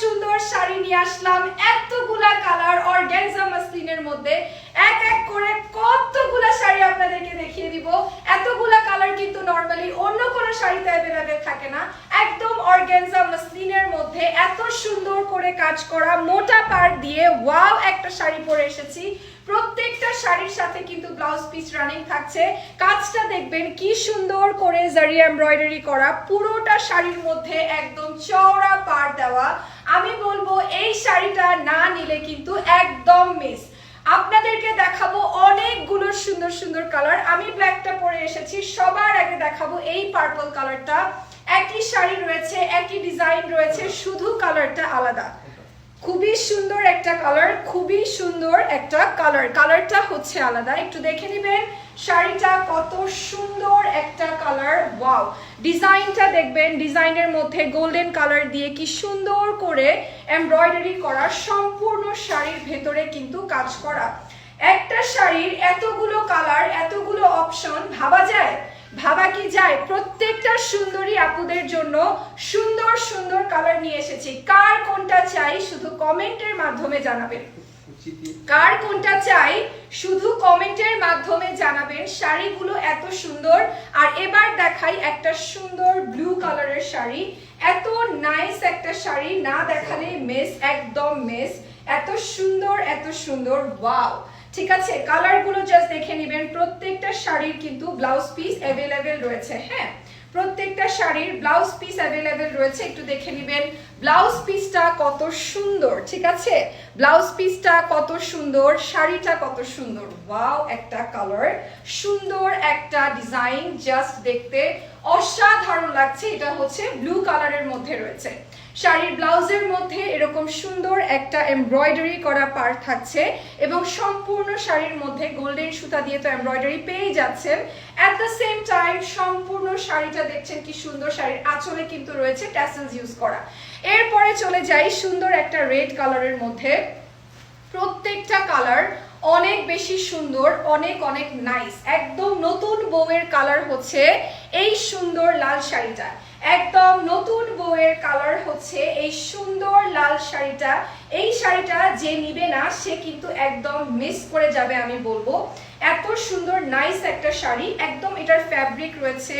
সুন্দর শাড়ি নিয়ে আসলাম। এতগুলা কালার অর্গ্যানজা মাসলিনের মধ্যে। এক এক করে কতগুলা শাড়ি আপনাদেরকে দেখিয়ে দিব। এতগুলা কালার কিন্তু নর্মালি অন্য কোনো শাড়িতে অ্যাভেলেবেল থাকে না। একদম অর্গ্যানজা মাসলিনের মধ্যে এত সুন্দর করে কাজ করা, মোটা পাড় দিয়ে ওয়াও একটা শাড়ি পরে এসেছি। প্রত্যেকটা শাড়ির সাথে কিন্তু ব্লাউজ পিস রানিং থাকছে। কাজটা দেখবেন কি সুন্দর করে জারি এমব্রয়ডারি করা, পুরোটা শাড়ির মধ্যে একদম চওড়া পাড় দেওয়া। আমি বলব, এই শাড়িটা না নিলে কিন্তু একদম মিস আপনাদেরকে দেখাবো অনেকগুলো সুন্দর সুন্দর কালার আমি ব্ল্যাকটা পরে এসেছি, সবার আগে দেখাবো এই পার্পল কালারটা একই শাড়ি রয়েছে, একই ডিজাইন রয়েছে, শুধু কালারটা আলাদা। খুবই সুন্দর একটা কালার খুবই সুন্দর একটা কালার কালারটা হচ্ছে আলাদা। একটু দেখে নেবেন, শাড়িটা কত সুন্দর একটা কালার ওয়াও ডিজাইনটা দেখবেন ডিজাইনের মধ্যে গোল্ডেন কালার দিয়ে কি সুন্দর করে এমব্রয়ডারি করা সম্পূর্ণ শাড়ির ভেতরে কিন্তু কাজ করা। একটা শাড়ির এতগুলো কালার এতগুলো অপশন ভাবা যায়? ভাবা কি যায়? প্রত্যেকটা সুন্দরী আপুদের জন্য সুন্দর সুন্দর কালার নিয়ে এসেছি। কার কোনটা চাই শুধু কমেন্টের মাধ্যমে জানাবেন। কার কোনটা চাই শুধু কমেন্টের মাধ্যমে জানাবেন। শাড়িগুলো এত সুন্দর। আর এবার দেখাই একটা সুন্দর ব্লু কালারের শাড়ি। এত নাইস একটা শাড়ি। না দেখালে মেস একদম মেস এত সুন্দর এত সুন্দর। ওয়াও ঠিক আছে কালারগুলো জাস্ট দেখে নেবেন। প্রত্যেকটা শাড়ির কিন্তু ব্লাউজ পিস অ্যাভেলেবেল রয়েছে হ্যাঁ? প্রত্যেকটা শাড়ির ব্লাউজ পিস অ্যাভেলেবেল রয়েছে, একটু দেখে নেবেন। ব্লাউজ পিসটা কত সুন্দর, ঠিক আছে? ব্লাউজ পিসটা কত সুন্দর, শাড়িটা কত সুন্দর। ওয়াও একটা কালার সুন্দর একটা ডিজাইন জাস্ট দেখতে অসাধারণ লাগছে। এটা হচ্ছে ব্লু কালারের মধ্যে রয়েছে। শাড়ির ব্লাউজের মধ্যে এরকম সুন্দর একটা এমব্রয়ডারি করা পার থাকছে এবং সম্পূর্ণ শাড়ির মধ্যে গোল্ডেন সুতা দিয়ে তো এমব্রয়ডারি পেয়ে যাচ্ছেন। অ্যাট দ্য সেম টাইম সম্পূর্ণ শাড়িটা দেখছেন কি সুন্দর শাড়ির আঁচলে কিন্তু রয়েছে ট্যাসেলস ইউজ করা। এরপরে চলে যাই সুন্দর একটা রেড কালারের মধ্যে। প্রত্যেকটা কালার অনেক বেশি সুন্দর, অনেক অনেক নাইস একদম নতুন বউয়ের কালার হচ্ছে এই সুন্দর লাল শাড়িটা। একদম নতুন বউয়ের কালার হচ্ছে এই সুন্দর লাল শাড়িটা। এই শাড়িটা যে নিবে না, সে কিন্তু একদম মিস করে যাবে আমি বলব। এত সুন্দর নাইস একটা শাড়ি। একদম এটার ফ্যাব্রিক রয়েছে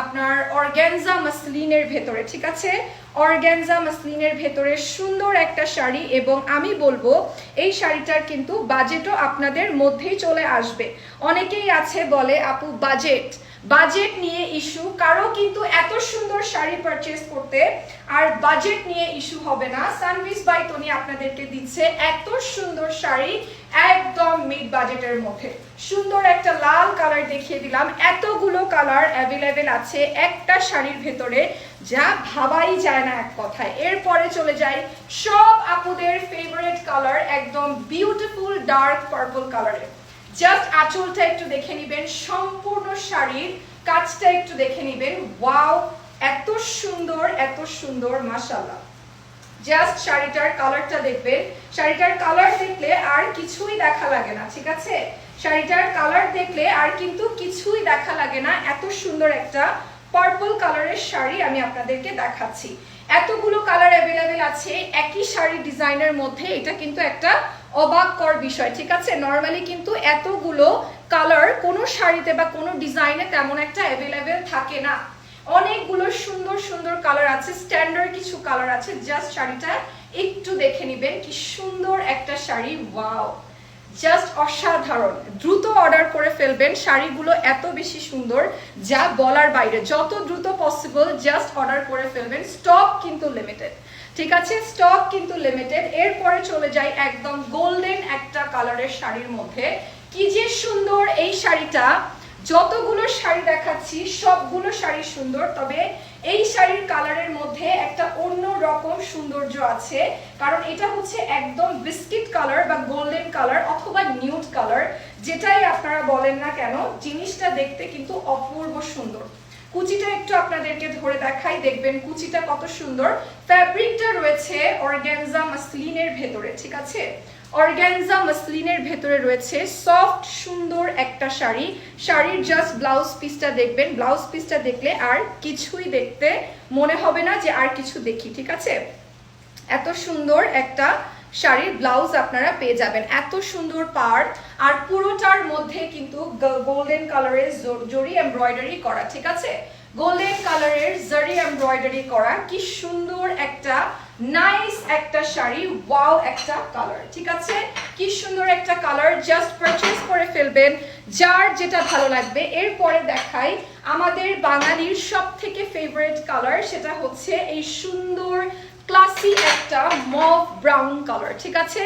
আপনার অর্গ্যানজা মাসলিনের ভেতরে, ঠিক আছে? অর্গ্যানজা মাসলিনের ভেতরে সুন্দর একটা শাড়ি এবং আমি বলব, এই শাড়িটার কিন্তু বাজেটও আপনাদের মধ্যেই চলে আসবে। অনেকেই আছে বলে, আপু, বাজেট। বাজেট নিয়ে ইস্যু, কারও কিন্তু এত সুন্দর শাড়ি পারচেস করতে আর বাজেট নিয়ে ইস্যু হবে না। সানভিস বাই টনি আপনাদেরকে দিচ্ছে এত সুন্দর শাড়ি, একদম মিড বাজেটের মধ্যে। সুন্দর একটা লাল কালার দেখিয়ে দিলাম। এতগুলো কালার অ্যাভেলেবেল আছে একটা শাড়ির ভেতরে। যা ভাবাই যায় না এক কথায়। এরপরে চলে যাই, সব আপুদের ফেভারিট কালার একদম বিউটিফুল ডার্ক পার্পল কালারের জাস্ট আঁচলটা একটু দেখে নিবেন, সম্পূর্ণ শাড়ির কাজটা একটু দেখে নিবেন। ওয়াও এত সুন্দর এত সুন্দর মাশাল্লাহ জাস্ট শাড়িটার কালারটা দেখবেন। শাড়িটার কালার দেখলে আর কিছুই দেখা লাগে না, ঠিক আছে? শাড়িটার কালার দেখলে আর কিন্তু কিছুই দেখা লাগে না। এত সুন্দর একটা পার্পল কালারের শাড়ি আমি আপনাদেরকে দেখাচ্ছি। এতগুলো কালার অ্যাভেলেবেল আছে, একই শাড়ি ডিজাইনের মধ্যে, এটা কিন্তু একটা অবাককর বিষয়, ঠিক আছে? নর্মালি কিন্তু এতগুলো কালার কোনো শাড়িতে বা কোনো ডিজাইনে তেমন একটা অ্যাভেলেবেল থাকে না। অনেকগুলো সুন্দর সুন্দর কালার আছে স্ট্যান্ডার্ড কিছু কালার আছে জাস্ট শাড়িটা একটু দেখে নেবেন, কি সুন্দর একটা শাড়ি ওয়াও জাস্ট অসাধারণ। দ্রুত অর্ডার করে ফেলবেন শাড়িগুলো এত বেশি সুন্দর যা বলার বাইরে। যত দ্রুত পসিবল জাস্ট অর্ডার করে ফেলবেন। স্টক কিন্তু লিমিটেড ঠিক আছে? স্টক কিন্তু লিমিটেড এরপরে চলে যাই একদম গোল্ডেন একটা কালারের শাড়ির মধ্যে। কি যে সুন্দর এই শাড়িটা। যতগুলো শাড়ি দেখাচ্ছি, সবগুলো শাড়ি সুন্দর, তবে এই শাড়ির কালারের মধ্যে একটা অন্য রকম সৌন্দর্য আছে, কারণ এটা হচ্ছে একদম বিস্কিট কালার বা গোল্ডেন কালার অথবা নিউড কালার, যেটাই আপনারা বলেন না কেন, জিনিসটা দেখতে কিন্তু অপূর্ব সুন্দর। কুচিটা একটু আপনাদেরকে ধরে দেখাই, দেখবেন কুচিটা কত সুন্দর। ফ্যাব্রিকটা রয়েছে অর্গ্যানজা মাসলিনের ভেতরে, ঠিক আছে? অর্গ্যানজা মাসলিনের ভেতরে রয়েছে সফট, সুন্দর একটা শাড়ি। শাড়ির জাস্ট ব্লাউজ পিসটা দেখবেন। ব্লাউজ পিসটা দেখলে আর কিছুই দেখতে মনে হবে না যে আর কিছু দেখি, ঠিক আছে? এত সুন্দর একটা শাড়ির ব্লাউজ আপনারা পেয়ে যাবেন। এত সুন্দর পার আর পুরোটার মধ্যে কিন্তু গোল্ডেন কালারের জরি এমব্রয়ডারি করা, ঠিক আছে? গোল্ডেন কালারের জারি এমব্রয়ডারি করা। কি সুন্দর একটা নাইস একটা শাড়ি ওয়াও একটা কালার ঠিক আছে? কি সুন্দর একটা কালার জাস্ট পারচেজ করে ফেলবেন, যার যেটা ভালো লাগবে। এরপরে দেখাই আমাদের বাঙালির সব থেকে ফেভারিট কালার সেটা হচ্ছে এই সুন্দর ক্লাসি একটা মভ ব্রাউন কালার ঠিক আছে?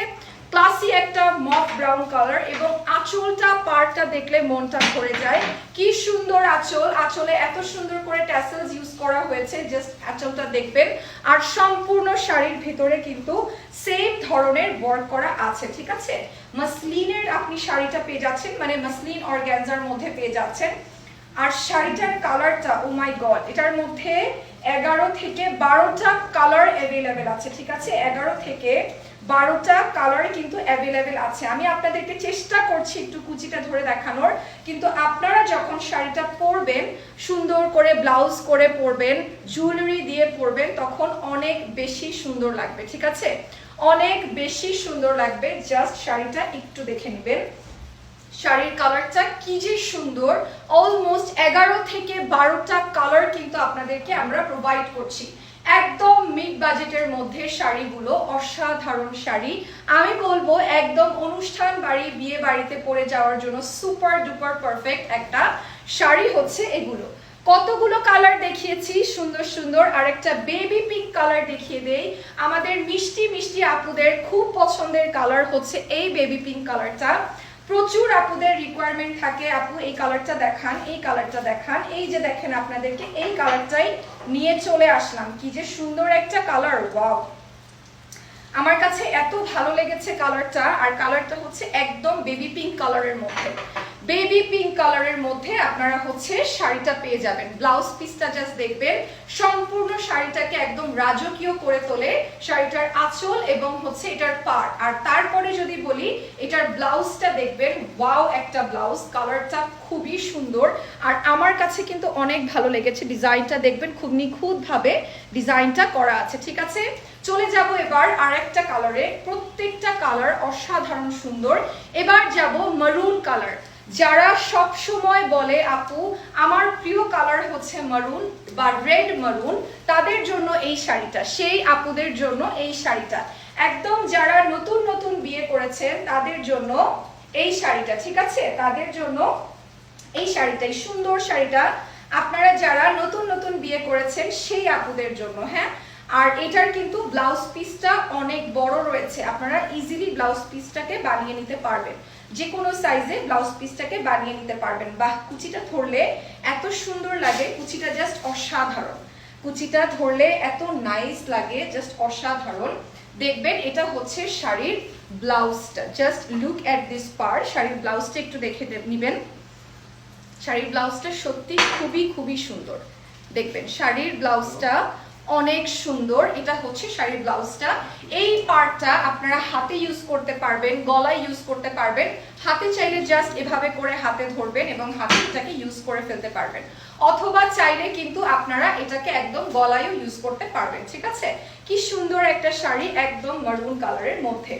ক্লাসি একটা মফ ব্রাউন কালার এবং আঁচলটা পারটা দেখলে মনটা ভরে যায়। কি সুন্দর আঁচল। আঁচলে এত সুন্দর করে ট্যাসেলস ইউজ করা হয়েছে জাস্ট আঁচলটা দেখবেন। আর সম্পূর্ণ শাড়ির ভিতরে কিন্তু সেম ধরনের ওয়ার্ক করা আছে, ঠিক আছে? মাসলিনের আপনি শাড়িটা পেয়ে যাচ্ছেন মানে মাসলিন অর্গ্যানজার মধ্যে পেয়ে যাচ্ছেন। আর শাড়িটার কালারটা ও মাই গড এটার মধ্যে এগারো থেকে বারোটা কালার অ্যাভেলেবেল আছে, ঠিক আছে? এগারো থেকে বারোটা কালার কিন্তু অ্যাভেলেবেল আছে। আমি আপনাদেরকে চেষ্টা করছি একটু কুচিটা ধরে দেখানোর। কিন্তু আপনারা যখন শাড়িটা পরবেন, সুন্দর করে ব্লাউজ করে পরবেন জুয়েলারি দিয়ে পরবেন, তখন অনেক বেশি সুন্দর লাগবে, ঠিক আছে? অনেক বেশি সুন্দর লাগবে। জাস্ট শাড়িটা একটু দেখে নেবেন। শাড়ির কালারটা কি যে সুন্দর। অলমোস্ট এগারো থেকে বারোটা কালার কিন্তু আপনাদেরকে আমরা প্রোভাইড করছি। একদম মিড বাজেটের মধ্যে শাড়িগুলো, অসাধারণ শাড়ি। আমি বলব, একদম অনুষ্ঠান বাড়ি, বিয়ে বাড়িতে পরে যাওয়ার জন্য সুপার ডুপার পারফেক্ট একটা শাড়ি হচ্ছে এগুলো। কতগুলো কালার দেখিয়েছি, সুন্দর সুন্দর। আর একটা বেবি পিঙ্ক কালার দেখিয়ে দেই। আমাদের মিষ্টি মিষ্টি আপুদের খুব পছন্দের কালার হচ্ছে এই বেবি পিঙ্ক কালারটা প্রচুর আপুদের রিকোয়ারমেন্ট থাকে। আপু, এই কালারটা দেখান, এই কালারটা দেখান। এই যে দেখেন আপনাদেরকে, এই কালারটাই নিয়ে চলে আসলাম। কি যে সুন্দর একটা কালার ওয়াও আমার কাছে এত ভালো লেগেছে কালারটা আর কালারটা হচ্ছে একদম বেবি পিঙ্ক কালারের মধ্যে। বেবি পিঙ্ক কালারের মধ্যে আপনারা হচ্ছে শাড়িটা পেয়ে যাবেন। ব্লাউজ পিসটা জাস্ট দেখবেন। সম্পূর্ণ শাড়িটাকে একদম রাজকীয় করে তোলে শাড়িটার আঁচল এবং হচ্ছে এটার পার আর তারপরে যদি বলি, এটার ব্লাউজটা দেখবেন ওয়াও একটা ব্লাউজ কালারটা খুবই সুন্দর। আর আমার কাছে কিন্তু অনেক ভালো লেগেছে ডিজাইনটা দেখবেন, খুব নিখুঁতভাবে ডিজাইনটা করা আছে, ঠিক আছে? চলে যাব এবার আর একটা কালারে প্রত্যেকটা কালার অসাধারণ সুন্দর। এবার যাব মারুন কালার যারা সব সময় বলে, আপু, আমার প্রিয় কালার হচ্ছে মারুন বা রেড মারুন তাদের জন্য এই শাড়িটা, সেই আপুদের জন্য এই শাড়িটা। একদম যারা নতুন নতুন বিয়ে করেছেন তাদের জন্য এই শাড়িটা, ঠিক আছে? তাদের জন্য এই শাড়িটা সুন্দর শাড়িটা। আপনারা যারা নতুন নতুন বিয়ে করেছেন, সেই আপুদের জন্য হ্যাঁ? আর এটার কিন্তু ব্লাউজ পিসটা অনেক বড় রয়েছে। আপনারা ইজিলি ব্লাউজ পিসটাকে বানিয়ে নিতে পারবেন। যে কোনো সাইজে ব্লাউজ পিসটাকে বানিয়ে নিতে পারবেন। বাহ, কুচিটা ধরলে এত সুন্দর লাগে, কুচিটা জাস্ট অসাধারণ। কুচিটা ধরলে এত নাইস লাগে জাস্ট অসাধারণ। দেখবেন এটা হচ্ছে শাড়ির ব্লাউজটা। জাস্ট লুক অ্যাট দিস পার শাড়ির ব্লাউজটা একটু দেখে নেবেন। শাড়ির ব্লাউজটা সত্যি খুবই খুবই সুন্দর। দেখবেন শাড়ির ব্লাউজটা অনেক সুন্দর। এটা হচ্ছে শাড়ির ব্লাউজটা। এই পার্টটা আপনারা হাতে ইউজ করতে পারবেন, গলায় ইউজ করতে পারবেন। হাতে চাইলে জাস্ট এভাবে করে হাতে ধরবেন এবং হাতে এটাকে ইউজ করে ফেলতে পারবেন। অথবা চাইলে কিন্তু আপনারা এটাকে একদম গলায়ও ইউজ করতে পারবেন, ঠিক আছে? কি সুন্দর একটা শাড়ি একদম মারুন কালারের মধ্যে।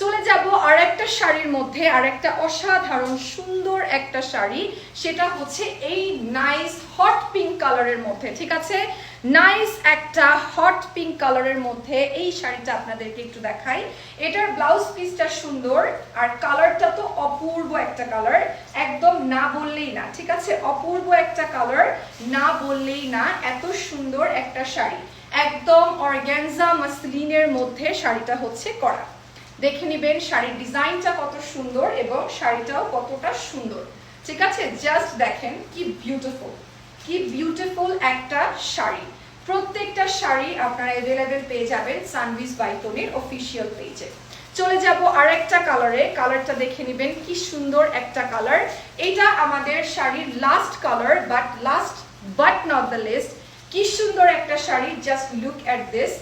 চলে যাব আর একটা শাড়ির মধ্যে আর একটা অসাধারণ সুন্দর একটা শাড়ি। সেটা হচ্ছে এই নাইস হট পিঙ্ক কালারের মধ্যে, ঠিক আছে? নাইস একটা হট পিঙ্ক কালারের মধ্যে এই শাড়িটা আপনাদেরকে একটু দেখাই। এটার ব্লাউজ পিসটা সুন্দর, আর কালারটা তো অপূর্ব একটা কালার একদম না বললেই না, ঠিক আছে? অপূর্ব একটা কালার না বললেই না, এত সুন্দর একটা শাড়ি। একদম অর্গ্যানজা মাসলিনের মধ্যে শাড়িটা হচ্ছে করা। দেখে নেবেন শাড়ির ডিজাইনটা কত সুন্দর এবং শাড়িটাও কতটা সুন্দর। ঠিক আছে? জাস্ট দেখেন কি বিউটিফুল কি বিউটিফুল একটা শাড়ি। প্রত্যেকটা শাড়ি আপনারা অ্যাভেলেবেল পেয়ে যাবেন সানভিস বাইতনির অফিসিয়াল পেজে চলে যাব আর একটা কালারে কালারটা দেখে নেবেন কি সুন্দর একটা কালার এটা আমাদের শাড়ির last colour but last but not the least কি সুন্দর একটা sari. Just look at this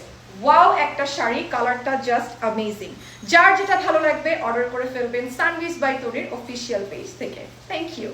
wow একটা শাড়ি। কালারটা জাস্ট অ্যামেজিং যার যেটা ভালো লাগবে অর্ডার করে ফেলবেন সানভিস বাই অফিসিয়াল পেজ থেকে। Thank you